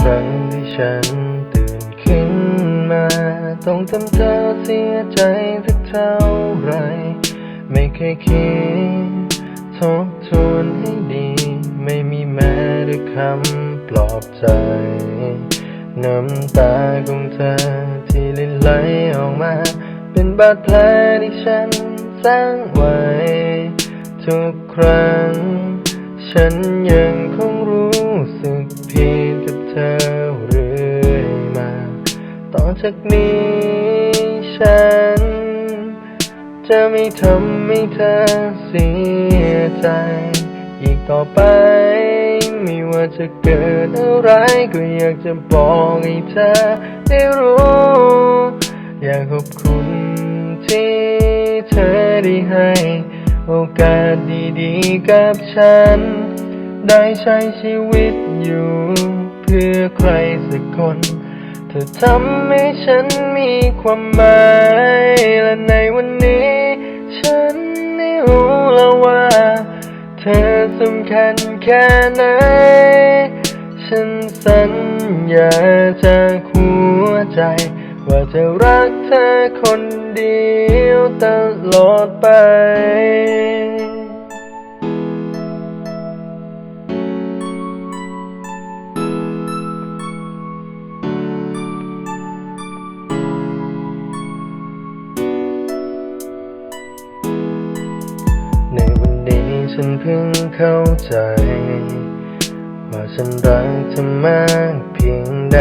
ครั้งที่ฉันตื่นขึ้นมา ต้องทำเธอเสียใจสักเท่าไร ไม่เคยคิดทบทวนให้ดี ไม่มีแม้แต่คำปลอบใจ น้ำตาของเธอที่ลินไหลออกมา เป็นบาดแผลที่ฉันสร้างไว้ ทุกครั้ง ฉันยังคงรู้สึกผิดกับ เธอเรื่อยมา ต่อจากนี้ฉัน จะไม่ทำให้เธอเสียใจ อีกต่อไป ไม่ว่าจะเกิดอะไรก็อยากจะบอกให้เธอได้รู้ อยากขอบคุณที่เธอได้ให้โอกาสดีๆกับฉัน ได้ใช้ชีวิตอยู่ พื่อใครสักคน เธอทำให้ฉันมีความหมายและในวันนี้ ฉันได้รู้แล้วว่า เธอสำคัญแค่ไหน ฉันสัญญาจากหัวใจ ว่าจะรักเธอคนเดียวตลอดไป ฉันเพิ่งเข้าใจ ว่าฉันรักเธอมากเพียงใด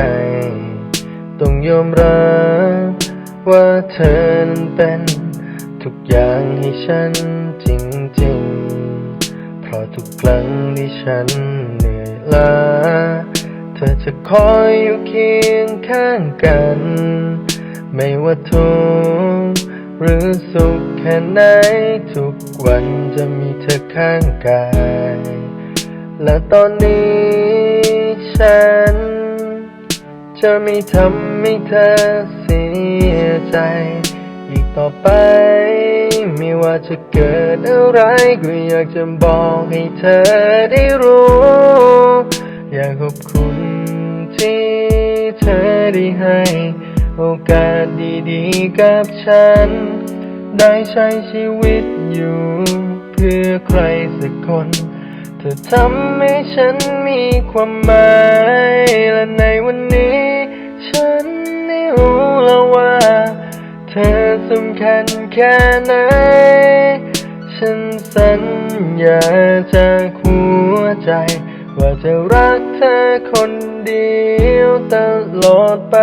ต้องยอมรับว่าเธอนั้นเป็นทุกอย่างให้ฉันจริงๆ เพราะทุกครั้งที่ฉันเหนื่อยล้า เธอจะคอยอยู่เคียงข้างกัน ไม่ว่าทุกข์หรือสุข แค่ไหน ทุกวันจะมีเธอข้างกาย และตอนนี้ฉัน จะไม่ทำให้เธอเสียใจ อีกต่อไป ไม่ว่าจะเกิดอะไรก็อยากจะบอกให้เธอได้รู้ อยากขอบคุณที่เธอได้ให้ โอกาสดีๆกับฉัน ได้ใช้ชีวิตอยู่ เพื่อใครสักคน เธอทำให้ฉันมีความหมาย และในวันนี้ ฉันได้รู้แล้วว่า เธอสำคัญแค่ไหน ฉันสัญญาจากหัวใจ ว่าจะรักเธอคนเดียวตลอดไป